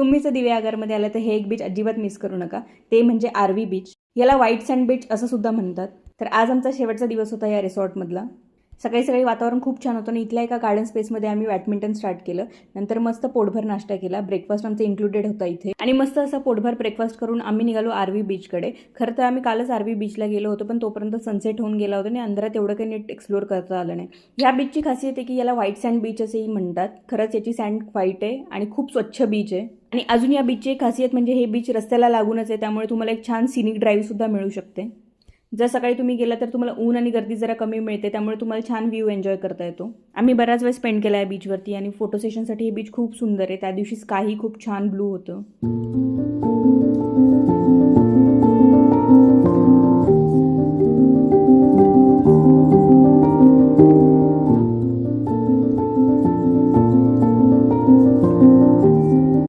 तुम्हीच दिव्यागरमध्ये आलं तर हे एक बीच अजिबात मिस करू नका. ते म्हणजे आरवी बीच याला व्हाईट सँड बीच असं सुद्धा म्हणतात. तर आज आमचा शेवटचा दिवस होता या रिसॉर्टमधला सकाळी सकाळी वातावरण खूप छान होतं आणि इथल्या एका गार्डन स्पेसमध्ये आम्ही बॅडमिंटन स्टार्ट केलं. नंतर मस्त पोटभर नाश्ता केला. ब्रेकफास्ट आमचा इन्क्लुडेड होता इथे. आणि मस्त असं पोटभर ब्रेकफास्ट करून आम्ही निघालो आरवी बीचकडे खरं तर आम्ही कालच आरवी बीचला गेलो होतो पण तोपर्यंत सनसेट होऊन गेला होता आणि अंधारात एवढं काही नीट एक्सप्लोर करता आलं नाही. ह्या बीचची खासियत आहे की याला व्हाईट सँड बीच असेही म्हणतात. खरंच याची सँड व्हाईट आहे आणि खूप स्वच्छ बीच आहे. आणि अजून या बीचची खासियत म्हणजे हे बीच रस्त्याला लागूनच आहे त्यामुळे तुम्हाला एक छान सिनिक ड्राईव्ह सुद्धा मिळू शकते. जर सकाळी तुम्ही गेला तर तुम्हाला ऊन आणि गर्दी जरा कमी मिळते त्यामुळे तुम्हाला छान व्ह्यू एन्जॉय करता येतो. आम्ही बराच वेळ स्पेंड केला आहे बीचवरती आणि फोटो सेशनसाठी हे बीच खूप सुंदर आहे. त्या दिवशी स्काही खूप छान ब्लू होतं.